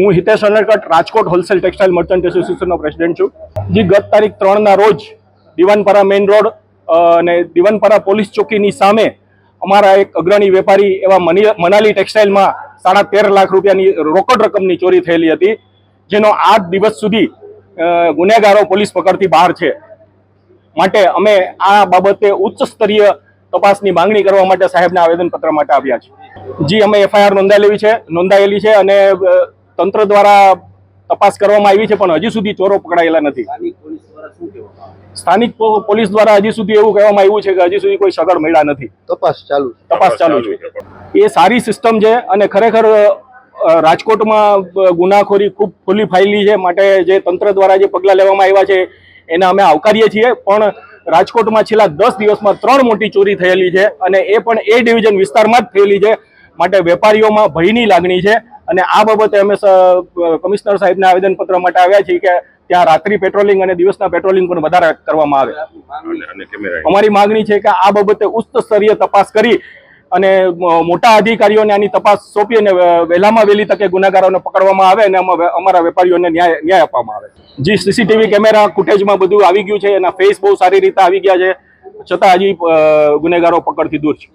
હું Hitesh Anarkat, Rajkot wholesale textile merchant એસોસિએશનનો president છું. જે, ગત તારીખ ત્રણના રોજ દિવાનપરા મેઇન રોડ અને દિવાનપરા પોલીસ ચોકીની સામે અમારા એક અગ્રણી વેપારી એવા મની- મનાલી ટેક્સટાઇલમાં સાડા તેર લાખ રૂપિયાની રોકડ રકમની ચોરી થયેલી હતી, જેનો આઠ દિવસ સુધી ગુનેગારો પોલીસ પકડથી બહાર છે. માટે અમે આ બાબતે ઉચ્ચ સ્તરીય તપાસની માંગણી કરવા માટે સાહેબના આવેદનપત્ર માટે આવ્યા છે જી, અમે એફઆઈઆર નોંધાયેલી છે નોંધાયેલી છે અને તંત્ર દ્વારા તપાસ કરવામાં આવી છે પણ હજી સુધી ચોરો પકડાયેલા નથી. સ્થાનિક પોલીસ દ્વારા હજી સુધી એવું કહેવામાં આવ્યું છે કે હજી સુધી કોઈ સગડ મળ્યા નથી. તપાસ ચાલુ તપાસ ચાલુ છે. એ સારી સિસ્ટમ છે અને ખરેખર રાજકોટમાં ગુનાખોરી ખૂબ ખુલ્લી ફાયલી છે. માટે જે તંત્ર દ્વારા જે પગલાં લેવામાં આવ્યા છે એને અમે આવકારીએ છીએ. પણ રાજકોટમાં છેલ્લા દસ દિવસમાં ત્રણ મોટી ચોરી થયેલી છે અને એ પણ એ ડિવિઝન વિસ્તારમાં જ થયેલી છે. માટે વેપારીઓમાં ભયની લાગણી છે. અને આ બાબતે અમે કમિશનર સાહેબને આવેદનપત્ર માટે આવ્યા છીએ કે ત્યાં રાત્રિ પેટ્રોલિંગ અને દિવસના પેટ્રોલિંગ પણ વધારે કરવામાં આવે. અમારી માગણી છે કે આ બાબતે ઉચ્ચ સ્તરીય તપાસ કરી અને મોટા અધિકારીઓને આની તપાસ સોંપી અને વહેલામાં વહેલી તકે ગુનેગારોને પકડવામાં આવે અને અમા- અમારા વેપારીઓને ન્યાય ન્યાય આપવામાં આવે જી સીસીટીવી કેમેરા ફૂટેજમાં બધું આવી ગયું છે એના ફેસ બહુ સારી રીતે આવી ગયા છે. છતાં હજી ગુનેગારો પકડથી દૂર છે.